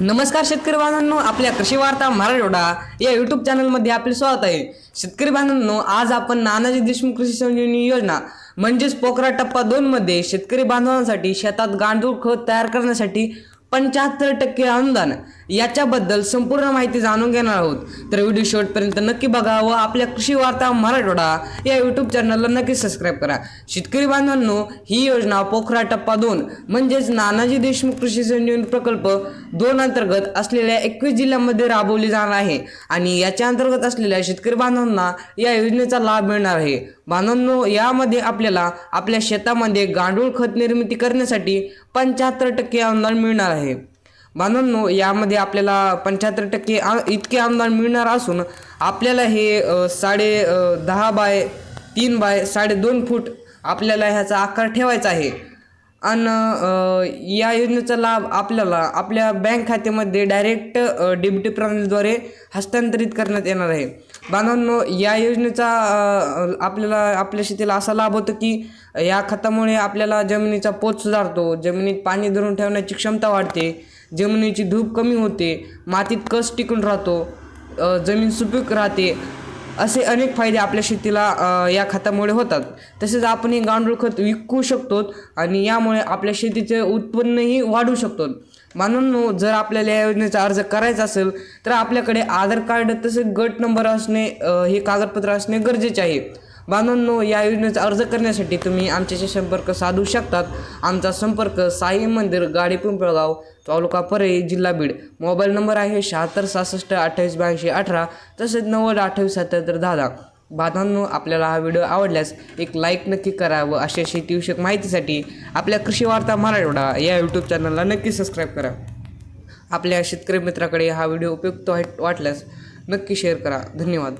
नमस्कार शेतकरी बांधवांनो आपल्या कृषी वार्ता मराठवाडा या युट्यूब चॅनलमध्ये आपले स्वागत आहे. शेतकरी बांधवांनो आज आपण नानाजी देशमुख कृषी संजीवनी योजना म्हणजेच पोखरा टप्पा दोन मध्ये शेतकरी बांधवांसाठी शेतात गांडूळ खत तयार करण्यासाठी पंच्याहत्तर टक्के अनुदान याच्याबद्दल संपूर्ण माहिती जाणून घेणार आहोत. तर व्हिडिओ शेवटपर्यंत नक्की बघा व आपल्या कृषी वार्ता मराठवाडा या यूट्यूब चॅनलला नक्की सबस्क्राईब करा. शेतकरी बांधवांनो ही योजना पोखरा टप्पा दोन म्हणजेच नानाजी देशमुख कृषी संजीवन प्रकल्प दोन अंतर्गत असलेल्या एकवीस जिल्ह्यांमध्ये राबवली जाणार आहे आणि याच्या अंतर्गत असलेल्या शेतकरी बांधवांना या योजनेचा लाभ मिळणार आहे. बांधवांनो यामध्ये आपल्याला आपल्या शेतामध्ये गांडूळ खत निर्मिती करण्यासाठी पंच्याहत्तर टक्के अनुदान मिळणार आहे. बांधवांनो यामध्ये आपल्याला पंच्याहत्तर टक्के इतके अनुदान मिळणार असून आपल्याला हे साडे दहा बाय तीन बाय साडे दोन फूट आपल्याला ह्याचा आकार ठेवायचा आहे. आणि या योजनेचा लाभ आपल्याला आपल्या बँक खात्यामध्ये डायरेक्ट डेबिट प्रणालीद्वारे हस्तांतरित करण्यात येणार आहे. बांधवांनो या योजनेचा आपल्याला आपल्या शेतीला असा लाभ होतो की या खतामुळे आपल्याला जमिनीचा पोत सुधारतो जमिनीत पाणी धरून ठेवण्याची क्षमता वाढते जमिनीची धूप कमी होते मातीत कस टिकून राहतो जमीन सुपीक राहते असे अनेक फायदे आपल्या शेतीला या खतामुळे होतात. तसेच आपण हे गांडूळ खत विकू शकतो आणि यामुळे आपल्या शेतीचे उत्पन्नही वाढू शकतो. म्हणून जर आपल्याला या योजनेचा अर्ज करायचा असेल तर आपल्याकडे आधार कार्ड तसेच गट नंबर असणे हे कागदपत्र असणे गरजेचे आहे. बांधवांनो या योजनेचा अर्ज करण्यासाठी तुम्ही आमच्याशी संपर्क साधू शकतात. आमचा संपर्क साई मंदिर गाडी पिंपळगाव तालुका परळी जिल्हा बीड. मोबाईल नंबर आहे शहात्तर सहासष्ट अठ्ठावीस ब्याऐंशी अठरा तसेच नव्वद अठ्ठावीस सत्याहत्तर दहा बांधांनो बांधवांनो आपल्याला हा व्हिडिओ आवडल्यास एक लाईक नक्की करा व अशा शेतीविषयक माहितीसाठी आपल्या कृषी वार्ता मराठवाडा या यूट्यूब चॅनलला नक्की सबस्क्राईब करा. आपल्या शेतकरी मित्राकडे हा व्हिडिओ उपयुक्त वाटल्यास नक्की शेअर करा. धन्यवाद.